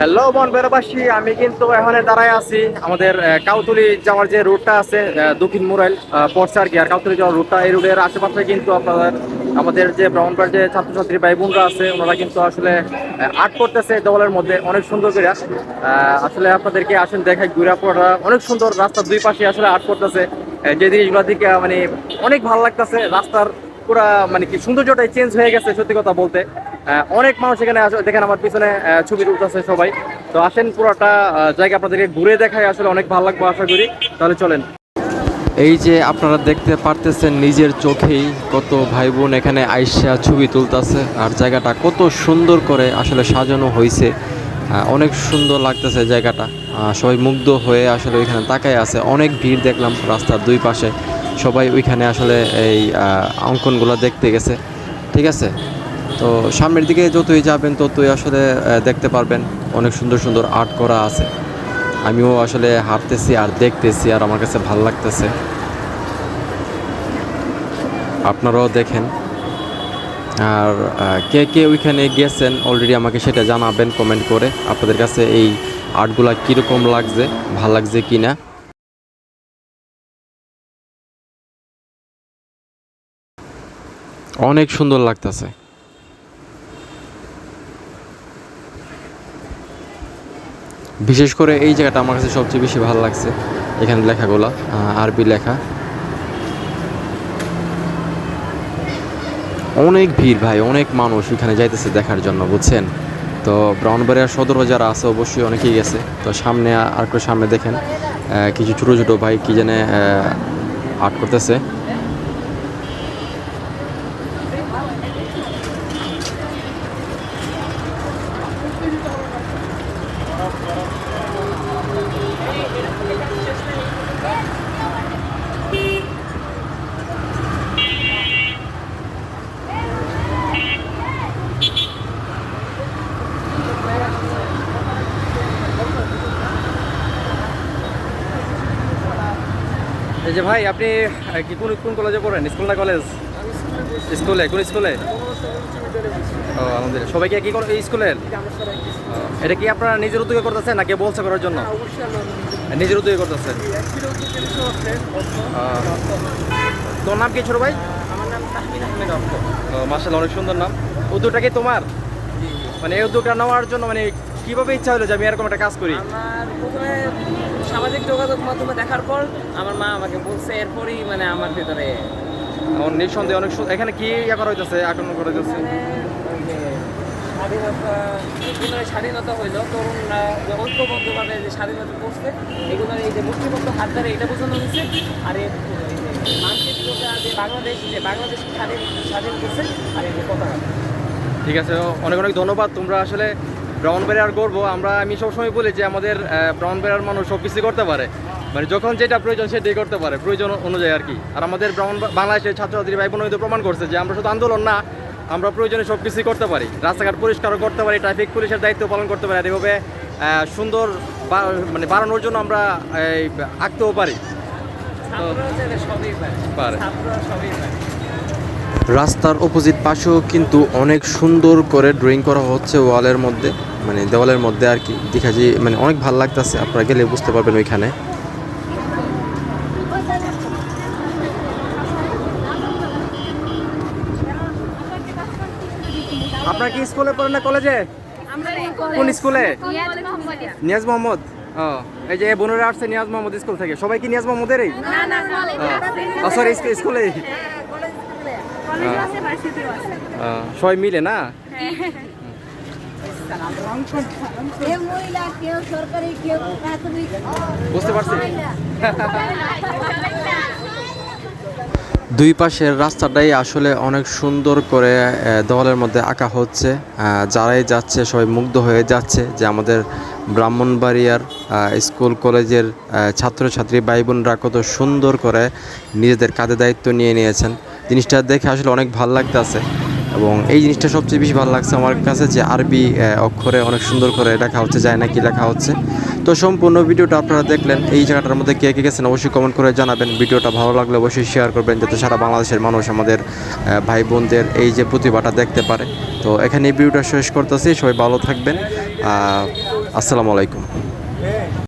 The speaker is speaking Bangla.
হ্যালো বনবেরাবাসী আমি কিন্তু এখানে দাঁড়ায় আছি। আমাদের কাউতুলি যাওয়ার যে রুটটা আছে দক্ষিণ মুরাইল পড়ছে আর কি আর কাউতুলি যাওয়ার রুটটা এই রুটের আশেপাশে কিন্তু আপনাদের, আমাদের যে ব্রাহ্মণবাড়ির যে ছাত্রছাত্রী ভাই বোনরা আছে, ওনারা কিন্তু আসলে আর্ট করতেছে দেওয়ালের মধ্যে, অনেক সুন্দর করে। আসলে আপনাদেরকে আসেন দেখাই, ঘুরা পড়া, অনেক সুন্দর রাস্তার দুই পাশে আসলে আর্ট করতেছে। যে জিনিসগুলো দিকে মানে অনেক ভালো লাগতেছে, রাস্তার পুরা মানে কি সৌন্দর্যটাই চেঞ্জ হয়ে গেছে, সত্যি কথা বলতে। অনেক মানুষ এখানে দেখেন আমার পিছনে ছবি তুলতেছে সবাই। তো আসেন পুরোটা জায়গা আপনাদেরকে ঘুরে দেখায় আসলে অনেক ভালো লাগবে আশা করি। তাহলে চলেন। এই যে আপনারা দেখতে পারতেছেন নিজের চোখেই কত ভাই বোন এখানে আইসা ছবি তুলতেছে, আর জায়গাটা কত সুন্দর করে আসলে সাজানো হয়েছে অনেক সুন্দর লাগতেছে জায়গাটা। সবাই মুগ্ধ হয়ে আসলে ওইখানে তাকায় আছে। অনেক ভিড় দেখলাম রাস্তার দুই পাশে। সবাই ওইখানে আসলে এই অঙ্কনগুলো দেখতে গেছে। ঠিক আছে? তো সামনের দিকে যতই যাবেন, ততই আসলে দেখতে পারবেন অনেক সুন্দর সুন্দর আর্ট করা আছে। আমিও আসলে হাঁটতেছি আর দেখতেছি আর আমার কাছে ভালো লাগতেছে। আপনারাও দেখেন। আর কে কে ওইখানে গেছেন অলরেডি আমাকে সেটা জানাবেন কমেন্ট করে। আপনাদের কাছে এই আর্টগুলা কীরকম লাগছে, ভালো লাগছে কি না অনেক সুন্দর লাগতেছে। বিশেষ করে এই জায়গাটা আমার কাছে সবচেয়ে বেশি ভালো লাগছে, এখানে লেখাগুলো আরবি লেখা। অনেক ভিড় ভাই, অনেক মানুষ ওইখানে যাইতেছে দেখার জন্য, বুঝছেন? তো ব্রাউনবাড়িয়ার সদর যারা আছে, অবশ্যই অনেকেই গেছে। তো সামনে আর সামনে দেখেন কিছু ছোটো ছোটো ভাই কি জানে আর্ট করতেছে। যে ভাই আপনি কি কোন কোন কলেজে পড়েন? স্কুল না কলেজ স্কুলে কোন স্কুলে ও আলহামদুলিল্লাহ। সবাই কি একই কল- এই স্কুলের এটা কি আপনারা নিজের উদ্যোগে করতেছেন নাকি বলছে করার জন্য? নিজের উদ্যোগে করতেছেন। তোর নাম কি ছোট ভাই? মাসাল অনেক সুন্দর নাম। উদ্যোগটা কি তোমার? মানে এই উদ্যোগটা নেওয়ার জন্য মানে কীভাবে ইচ্ছা হলো যে আমি এরকম একটা কাজ করি? সামাজিক যোগাযোগ মাধ্যমে দেখার পর আমার মা আমাকে বলছে এরপরই মানে আমার ভেতরে নিঃসন্দেহে অনেক এখানে কি ইয়া করা হইতেছে? আক্রমণ করা হইতেছে? স্বাধীনতা স্বাধীনতা হইল। তরুণরা যে ঐক্যবদ্ধভাবে যে স্বাধীনতা করছে এই যে মুক্তিবদ্ধ হাত ধরে এটা বোঝানো হয়েছে। আর এই যে মানচিত্রটা যে বাংলাদেশ যে বাংলাদেশ স্বাধীন স্বাধীন করছে আর এই যে পতাকা ঠিক আছে অনেক অনেক ধন্যবাদ। তোমরা আসলে ব্রাউনবেড়ার করব আমরা আমি সবসময় বলি যে আমাদের ব্রাউনবেড়ার মানুষ সব কিছু করতে পারে। মানে যখন যেটা প্রয়োজন সেটাই করতে পারে প্রয়োজন অনুযায়ী আর কি। আর আমাদের ব্রাউন বাংলাদেশের ছাত্রছাত্রী ভাই বোন প্রমাণ করছে যে আমরা শুধু আন্দোলন না আমরা প্রয়োজনে সব কিছুই করতে পারি। রাস্তাঘাট পরিষ্কারও করতে পারি ট্রাফিক পুলিশের দায়িত্ব পালন করতে পারি আর এভাবে সুন্দর মানে বাড়ানোর জন্য আমরা এই, আঁকতেও পারি। পারে পারে। ছাত্ররা সবই পারে রাস্তার অপোজিট পাশেও কিন্তু অনেক সুন্দর করে ড্রয়িং করা হচ্ছে ওয়ালের মধ্যে মানে দেওয়ালের মধ্যে আর কি দেখা যায় মানে অনেক ভালো লাগতেছে আপনারা গেলে বুঝতে পারবেন ওইখানে আপনার কি স্কুলে পড়েন না কলেজে কোন স্কুলে নিয়াজ মোহাম্মদ ও এই যে বোনেরা আসছে নিয়াজ মোহাম্মদ স্কুল থেকে সবাই কি নিয়াজ মোহাম্মদেরই সরি স্কুলে সবাই মিলে না? বুঝতে পারছি। দুই পাশের রাস্তাটাই আসলে অনেক সুন্দর করে দেওয়ালের মধ্যে আঁকা হচ্ছে। আহ, যারাই যাচ্ছে সবাই মুগ্ধ হয়ে যাচ্ছে যে আমাদের ব্রাহ্মণবাড়িয়ার স্কুল কলেজের ছাত্রছাত্রী ভাই বোনরা কত সুন্দর করে নিজেদের কাঁধে দায়িত্ব নিয়ে নিয়েছেন। জিনিসটা দেখে আসলে অনেক ভালো লাগতেছে। এবং এই জিনিসটা সবচেয়ে বেশি ভালো লাগছে আমার কাছে যে আরবি অক্ষরে অনেক সুন্দর করে লেখা হচ্ছে, যায় না কি লেখা হচ্ছে। তো সম্পূর্ণ ভিডিওটা আপনারা দেখলেন, এই জায়গাটার মধ্যে কে কে গেছেন অবশ্যই কমেন্ট করে জানাবেন। ভিডিওটা ভালো লাগলে অবশ্যই শেয়ার করবেন, যাতে সারা বাংলাদেশের মানুষ আমাদের ভাই বোনদের এই যে প্রতিভাটা দেখতে পারে। তো এখানে এই ভিডিওটা শেষ করতেছি, সবাই ভালো থাকবেন। আসসালামু আলাইকুম।